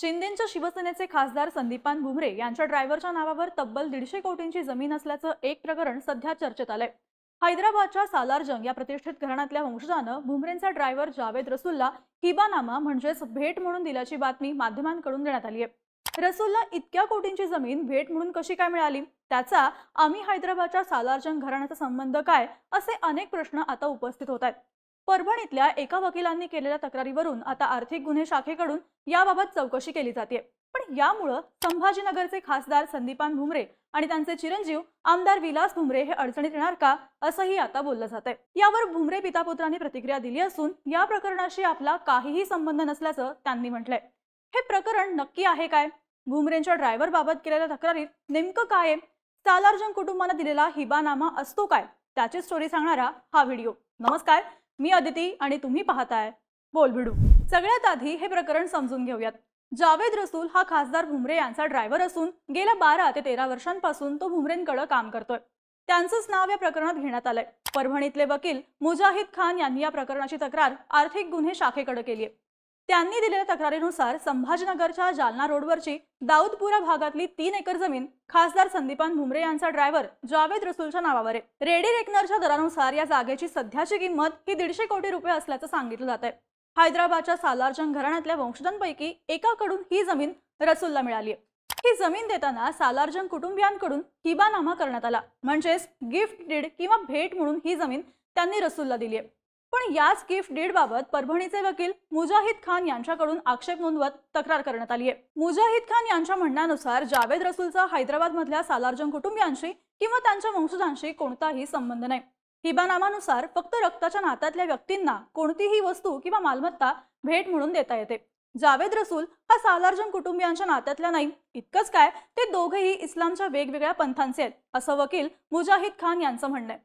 शिंदेच्या शिवसेनेचे खासदार संदीपान भुमरे यांच्या ड्रायव्हरच्या नावावर तब्बल दीडशे कोटींची जमीन असल्याचं एक प्रकरण सध्या चर्चेत आलंय. हैदराबादच्या सालारजंग या प्रतिष्ठित घराण्यातल्या वंशजानं भुमरेंचा ड्रायव्हर जावेद रसूलला हिबानामा म्हणजेच भेट म्हणून दिल्याची बातमी माध्यमांकडून देण्यात आली आहे रसूलला इतक्या कोटींची जमीन भेट म्हणून कशी काय मिळाली? त्याचा आम्ही हैदराबादच्या सालारजंग घराण्याचा संबंध काय? असे अनेक प्रश्न आता उपस्थित होत आहेत. परभणीतल्या एका वकिलांनी केलेल्या तक्रारीवरून आता आर्थिक गुन्हे शाखेकडून याबाबत चौकशी केली जाते पण यामुळं संभाजीनगरचे खासदार संदीपान भुमरे आणि त्यांचे चिरंजीव आमदार विलास भुमरे हे अडचणीत येणार का असंही आता बोललं जात आहे यावर भुमरे पितापुत्रांनी प्रतिक्रिया दिली असून या प्रकरणाशी आपला काहीही संबंध नसल्याचं त्यांनी म्हटलंय. हे प्रकरण नक्की आहे काय? भुमरेंच्या ड्रायव्हर बाबत केलेल्या तक्रारीत नेमकं काय आहे? सालार्जन कुटुंबानं दिलेला हिबानामा असतो काय? त्याची स्टोरी सांगणारा हा व्हिडिओ. नमस्कार मी अदिती आणि तुम्ही पाहताय बोल भिडू. सगळ्यात आधी हे प्रकरण समजून घेऊयात. जावेद रसूल हा खासदार भुमरे यांचा ड्रायव्हर असून गेल्या बारा ते तेरा वर्षांपासून तो भुमरेंकडे काम करतोय. त्यांचंच नाव या प्रकरणात घेण्यात आलंय. परभणीतले वकील मुजाहिद खान यांनी या प्रकरणाची तक्रार आर्थिक गुन्हे शाखेकडे केली आहे त्यांनी दिलेल्या तक्रारीनुसार संभाजीनगरच्या जालना रोडवरची दाऊदपुरा भागातली तीन एकर जमीन खासदार संदीपान भुमरे यांचा ड्रायव्हर जावेद रसूलच्या नावावर आहे. रेडी रेकनरच्या दरानुसार या जागेची सध्याची किंमत ही दीडशे कोटी रुपये असल्याचं सांगितलं जात आहे. हैदराबादच्या सालारजंग घराण्यातल्या वंशजांपैकी एकाकडून ही जमीन रसूलला मिळाली आहे. ही जमीन देताना सालारजंग कुटुंबियांकडून किबानामा करण्यात आला. म्हणजेच गिफ्ट डीड किंवा भेट म्हणून ही जमीन त्यांनी रसूलला दिली आहे. पण याच गिफ्ट डीड बाबत परभणीचे वकील मुजाहिद खान यांच्याकडून आक्षेप नोंदवत तक्रार करण्यात आली आहे मुजाहिद खान यांच्या म्हणण्यानुसार जावेद रसूलचा हैदराबाद मधल्या कुटुंबियांशी किंवा त्यांच्या वंशजांशी कोणताही संबंध नाही. हिबानामानुसार फक्त रक्ताच्या नात्यातल्या व्यक्तींना कोणतीही वस्तू किंवा मालमत्ता भेट म्हणून देता येते. जावेद रसूल हा सालार्जन कुटुंबियांच्या नात्यातल्या नाही. इतकंच काय ते दोघेही इस्लामच्या वेगवेगळ्या पंथांचे आहेत असं वकील मुजाहिद खान यांचं म्हणणं आहे.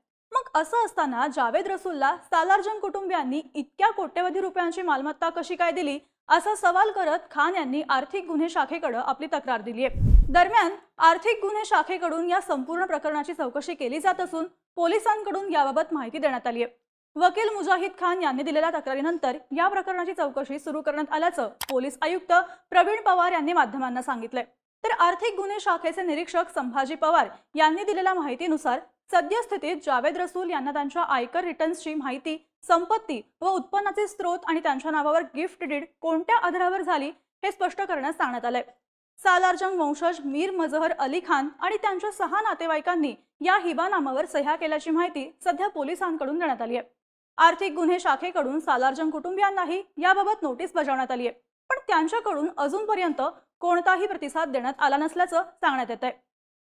असं असताना जावेद रसूलला सालारजंग कुटुंबियांनी इतक्या कोट्यवधी रुपयांची मालमत्ता कशी काय दिली असा सवाल करत खान यांनी आर्थिक गुन्हे शाखेकडे आपली तक्रार दिली आहे दरम्यान आर्थिक गुन्हे शाखेकडून या संपूर्ण प्रकरणाची चौकशी केली जात असून पोलिसांकडून याबाबत माहिती देण्यात आली आहे वकील मुजाहिद खान यांनी दिलेल्या तक्रारीनंतर या प्रकरणाची चौकशी सुरू करण्यात आल्याचं पोलीस आयुक्त प्रवीण पवार यांनी माध्यमांना सांगितलंय. तर आर्थिक गुन्हे शाखेचे निरीक्षक संभाजी पवार यांनी दिलेल्या माहितीनुसार सद्यस्थितीत जावेद रसूल यांना त्यांच्या आयकर रिटर्न्सची माहिती संपत्ती व उत्पन्नाचे स्रोत आणि त्यांच्या नावावर गिफ्ट डीड कोणत्या आधारावर झाली हे स्पष्ट करण्यास सांगण्यात आलंय. सालारजंग वंशज मीर मजहर अली खान आणि त्यांच्या सहा नातेवाईकांनी या हिबा नामावर सह्या केल्याची माहिती सध्या पोलिसांकडून देण्यात आली आहे. आर्थिक गुन्हे शाखेकडून सालारजंग कुटुंबियांनाही याबाबत नोटीस बजावण्यात आली आहे. पण त्यांच्याकडून अजूनपर्यंत कोणताही प्रतिसाद देण्यात आला नसल्याचं सांगण्यात येत आहे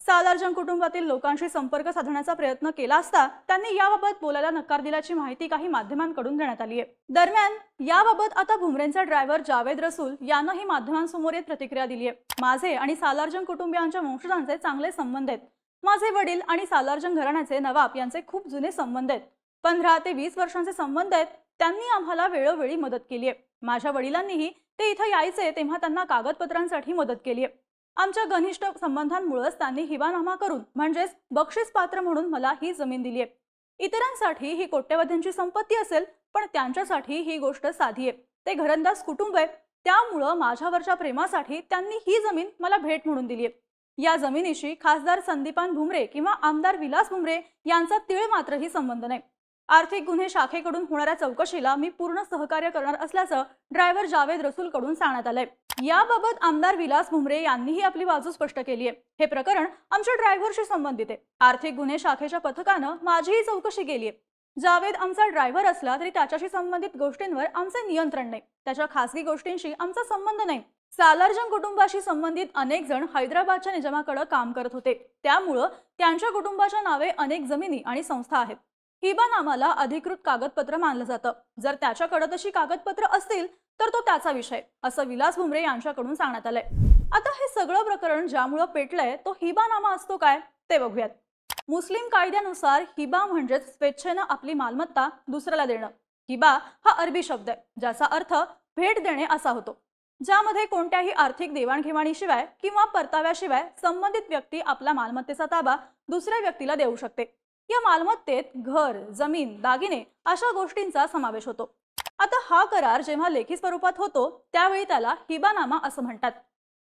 सालारजंग कुटुंबातील लोकांशी संपर्क साधण्याचा प्रयत्न केला असता त्यांनी याबाबत बोलायला नकार दिल्याची माहिती काही माध्यमांकडून देण्यात आली आहे. दरम्यान याबाबत आता भुमरेंचा ड्रायव्हर जावेद रसूल यांनाही माध्यमांसमोर येत प्रतिक्रिया दिली आहे. माझे आणि सालारजंग कुटुंबियांच्या वंशजांचे चांगले संबंध आहेत. माझे वडील आणि सालारजंग घराण्याचे नवाब यांचे खूप जुने संबंध आहेत. पंधरा ते वीस वर्षांचे संबंध आहेत. त्यांनी आम्हाला वेळोवेळी मदत केली आहे. माझ्या वडिलांनीही ते इथं यायचे तेव्हा त्यांना कागदपत्रांसाठी मदत केली आहे. आमच्या घनिष्ठ संबंधांमुळेच त्यांनी हिवानामा करून म्हणजेच बक्षीस पात्र म्हणून मला ही जमीन दिली आहे इतरांसाठी ही कोट्यवधींची संपत्ती असेल पण त्यांच्यासाठी ही गोष्ट साधी आहे. ते घरंदाज कुटुंब आहे. त्यामुळं माझ्यावरच्या प्रेमासाठी त्यांनी ही जमीन मला भेट म्हणून दिली आहे या जमिनीशी खासदार संदीपान भुमरे किंवा आमदार विलास भुमरे यांचा तीळ मात्रही संबंध नाही. आर्थिक गुन्हे शाखेकडून होणाऱ्या चौकशीला मी पूर्ण सहकार्य करणार असल्याचं ड्रायव्हर जावेद रसूल कडून सांगण्यात आलंय. याबाबत आमदार विलास भुमरे यांनीही आपली बाजू स्पष्ट केली आहे. हे प्रकरण आमच्या ड्रायव्हरशी संबंधित आहे. आर्थिक गुन्हे शाखेच्या पथकानं माझीही चौकशी केली आहे. जावेद आमचा ड्रायव्हर असला तरी त्याच्याशी संबंधित गोष्टींवर आमचे नियंत्रण नाही. त्याच्या खासगी गोष्टींशी आमचा संबंध नाही. सालार्जन कुटुंबाशी संबंधित अनेक जण हैदराबादच्या निजामाकडे काम करत होते. त्यामुळं त्यांच्या कुटुंबाच्या नावे अनेक जमिनी आणि संस्था आहेत. हिबानामाला अधिकृत कागदपत्र मानलं जातं. जर त्याच्याकडे तशी कागदपत्र असतील तर तो त्याचा विषय असं विलास भुमरे यांच्याकडून सांगण्यात आलंय. आता हे सगळं प्रकरण ज्यामुळं पेटलंय तो हिबानामा असतो काय ते बघूयात. मुस्लिम कायद्यानुसार हिबा म्हणजेच स्वेच्छेनं आपली मालमत्ता दुसऱ्याला देणं. हिबा हा अरबी शब्द आहे ज्याचा अर्थ भेट देणे असा होतो. ज्यामध्ये कोणत्याही आर्थिक देवाणघेवाणीशिवाय किंवा परताव्याशिवाय संबंधित व्यक्ती आपला मालमत्तेचा ताबा दुसऱ्या व्यक्तीला देऊ शकते. या मालमत्तेत घर जमीन दागिने अशा गोष्टींचा समावेश होतो. आता हा करार जेव्हा लेखी स्वरूपात होतो त्यावेळी त्याला हिबानामा असं म्हणतात.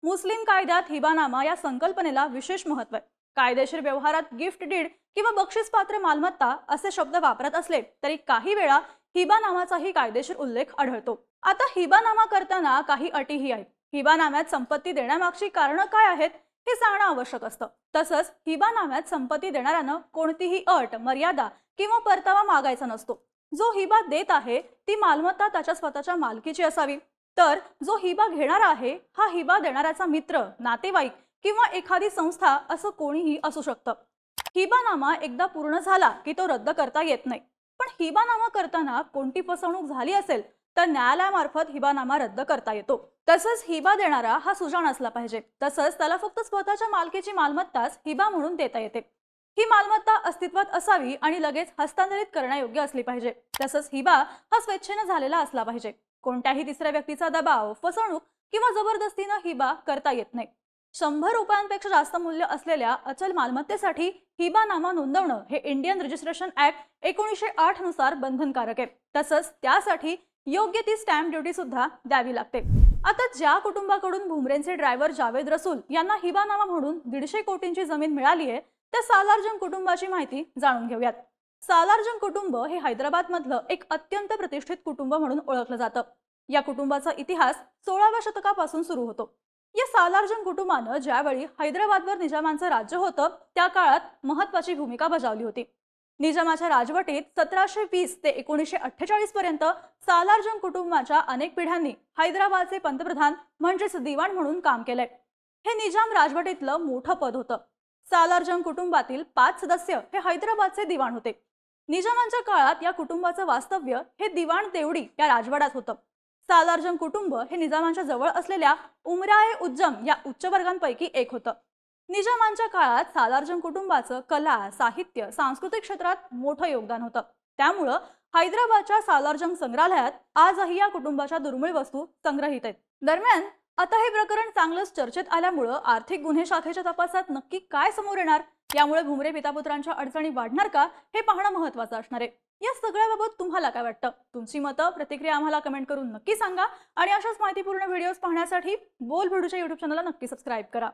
मुस्लिम कायद्यात हिबानामा या संकल्पनेला विशेष महत्त्व आहे. कायदेशीर व्यवहारात गिफ्ट डीड किंवा बक्षीसपात्र मालमत्ता असे शब्द वापरत असले तरी काही वेळा हिबानामाचाही कायदेशीर उल्लेख आढळतो. आता हिबानामा करताना काही अटीही आहेत. हिबानाम्यात संपत्ती देण्यामागची कारणं काय आहेत? हे सांगणं आवश्यक असतं. तसंच हिबानाम्यात संपत्ती देणाऱ्यानं कोणतीही अट मर्यादा किंवा परतावा मागायचा नसतो. जो हिबा देत आहे ती मालमत्ता त्याच्या स्वतःच्या मालकीची असावी. तर जो हिबा घेणारा आहे हा हिबा देणाऱ्याचा मित्र नातेवाईक किंवा एखादी संस्था असं कोणीही असू शकतं. हिबानामा एकदा पूर्ण झाला की तो रद्द करता येत नाही. पण हिबानामा करताना कोणती फसवणूक झाली असेल तर न्यायालयामार्फत हिबानामा रद्द करता येतो. तसंच हिबा देणारा हा सुजाण असला पाहिजे. तसंच त्याला फक्त स्वतःच्या मालकीची मालमत्ताच हिबा म्हणून देता येते. ही मालमत्ता अस्तित्वात असावी आणि लगेच हस्तांतरित करण्यायोग्य असली पाहिजे. तसंच हिबा हा स्वेच्छेनं झालेला असला पाहिजे. कोणत्याही तिसऱ्या व्यक्तीचा दबाव फसवणूक किंवा जबरदस्तीनं हिबा करता येत नाही. शंभर रुपयांपेक्षा जास्त मूल्य असलेल्या अचल मालमत्तेसाठी हिबानामा नोंदवणं हे इंडियन रजिस्ट्रेशन ऍक्ट एकोणीसशे आठनुसार बंधनकारक आहे. तसंच त्यासाठी योग्य ती स्टॅम्प ड्युटी सुद्धा द्यावी लागते. आता ज्या कुटुंबाकडून भुमरेंचे ड्रायव्हर जावेद रसूल यांना हिबानामा म्हणून दीडशे कोटींची जमीन मिळाली आहे त्या सालार्जन कुटुंबाची माहिती जाणून घेऊयात. सालारजंग कुटुंब हे हैदराबाद मधलं एक अत्यंत प्रतिष्ठित कुटुंब म्हणून ओळखलं जातं. या कुटुंबाचा इतिहास सोळाव्या शतकापासून सुरू होतो. या सालार्जन कुटुंबानं ज्यावेळी हैदराबादवर निजामांचं राज्य होतं त्या काळात महत्वाची भूमिका बजावली होती. निजामाच्या राजवटीत सतराशे वीस ते एकोणीसशे अठ्ठेचाळीस पर्यंत सालारजंग कुटुंबाच्या अनेक पिढ्यांनी हैदराबादचे पंतप्रधान म्हणजेच दिवाण म्हणून काम केलंय. हे निजाम राजवटीतलं मोठं पद होतं. सालारजंग कुटुंबातील पाच सदस्य हे हैदराबादचे दिवाण होते. निजामांच्या काळात या कुटुंबाचं वास्तव्य हे दिवाण देवडी या राजवाड्यात होतं. सालारजंग कुटुंब हे निजामांच्या जवळ असलेल्या उमराए उज्जम या उच्चवर्गांपैकी एक होतं. निजामांच्या काळात सालार्जन कुटुंबाचं कला साहित्य सांस्कृतिक क्षेत्रात मोठं योगदान होतं. त्यामुळं हैदराबादच्या सालार्जंग संग्रहालयात आजही या कुटुंबाच्या दुर्मिळ वस्तू संग्रहित आहेत. दरम्यान आता हे प्रकरण चांगलंच चर्चेत आल्यामुळं आर्थिक गुन्हे शाखेच्या तपासात नक्की काय समोर येणार? यामुळे भुमरे पितापुत्रांच्या अडचणी वाढणार का? हे पाहणं महत्वाचं असणार आहे. या सगळ्याबाबत तुम्हाला काय वाटतं? तुमची मतं प्रतिक्रिया आम्हाला कमेंट करून नक्की सांगा आणि अशाच माहितीपूर्ण व्हिडिओज पाहण्यासाठी बोल भिडूच्या युट्यूब चॅनलला नक्की सबस्क्राईब करा.